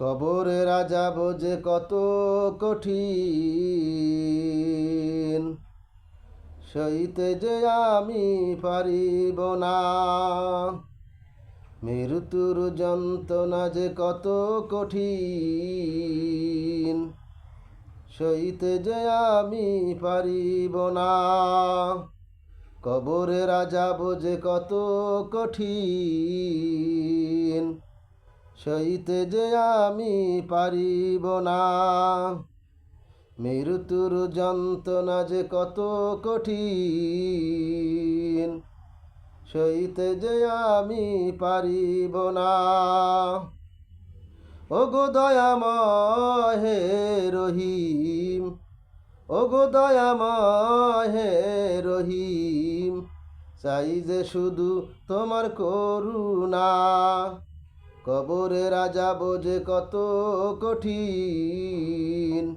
কবরে রাজা বোঝে কত কঠিন। সইতে যে আমি পারিব না। মৃত্যুর যন্ত্রণা যে কত কঠিন। সইতে যে আমি পারিব না। কবরে রাজা বোঝে কত কঠিন। সইতে যে আমি পারিব না। মৃত্যুর যন্ত্রণা যে কত কঠিন সইতে যে আমি পারিব না। ও গো দয়াময় হে রহিম ও গো দয়াময় হে রহিম, চাই যে শুধু তোমার করুণা। কবরে রাজা বোঝে কত কঠিন।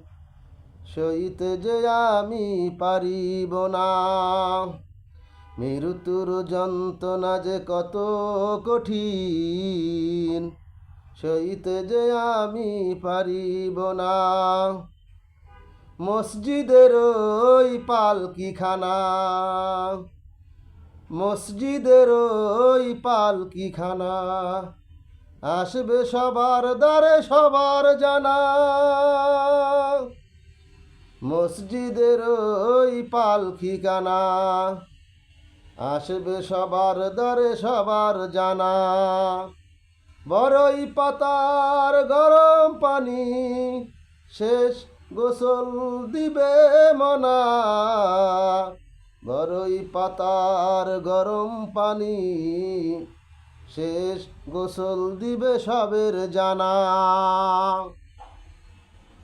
সইতে যে আমি পারিব না। মৃত্যুর যন্ত্রণা যে কত কঠিন। সইতে যে আমি পারিব না। মসজিদের ওই পালকিখানা। মসজিদের ওই পালকিখানা। আসবে সবার দ্বারে সবার জানা। মসজিদের ওই পালকিখানা আসবে সবার দ্বারে সবার জানা। বড়ই পাতার গরম পানি, শেষ গোসল দিবে মনা। বড়ই পাতার গরম পানি শেষ গোসল দিবে সবের জানা।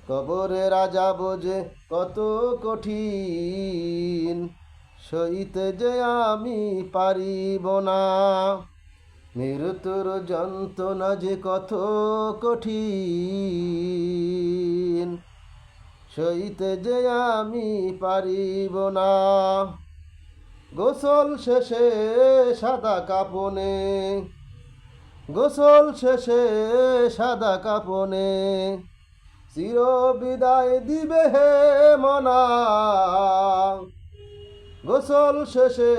কবরে রাজা বোঝে কত কঠিন, সইতে যে আমি পারিব না। মৃত্যুর যন্ত্রণা যে কত কঠিন, সইতে যে আমি পারিব না। গোসল শেষে সাদা কাপনে গোসল শেষে সাদা কাপনে চির বিদায় দিবে হে মনা। গোসল শেষে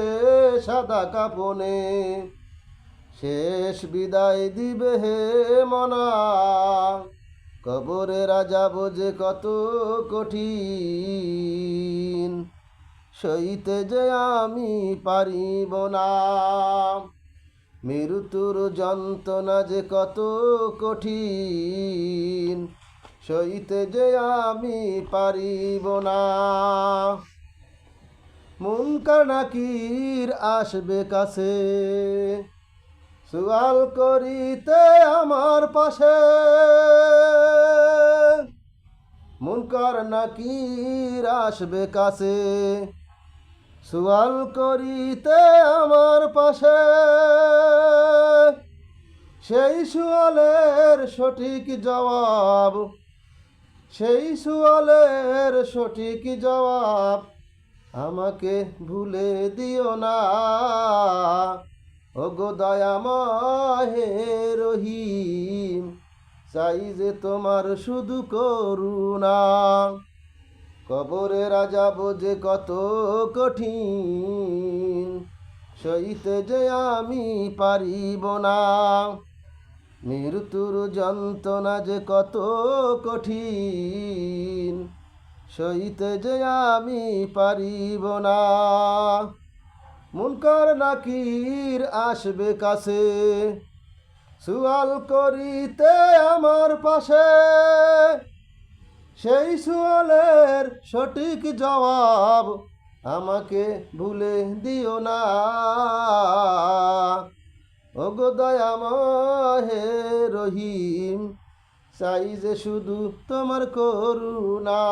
সাদা কাপনে শেষ বিদায় দিবে হে মনা। কবরে রাজা বোঝে কত কঠিন, সইতে যে আমি পারিব না। মৃত্যুর যন্ত্রণা যে কত কঠিন, সইতে যে আমি পারিব না। মন নাকির আসবে কাছে, সুয়াল করিতে আমার পাশে। মুনকার নাকির আসবে কাছে সুয়াল করিতে আমার পাশে। সেই সুয়ালের সঠিক জবাব, সেই সুয়ালের সঠিক জবাব আমাকে ভুলে দিও না। ও গো দয়ামহে রহিম, চাই যে তোমার শুধু করুণা। কবরে রাজা বোঝে কত কঠিন। সইতে যে আমি পারিব না। মৃত্যুর যন্ত্রণা যে কত কঠিন। সইতে যে আমি পারিব না। মুনকার নাকির আসবে কাছে। সুয়াল করিতে আমার পাশে। সেই সুয়ালের সঠিক জবাব আমাকে ভুলে দিও না। ওগো দয়ামহে রহিম চাই যে শুধু তোমার করুণা।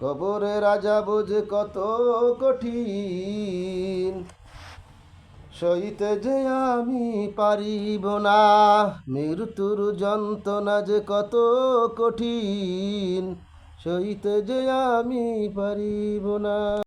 কবরে রাজা বোঝে কত কঠিন সইতে যে আমি পারিব না, মৃত্যুর যন্ত্রণা যে কত কঠিন সইতে যে আমি পারিব না।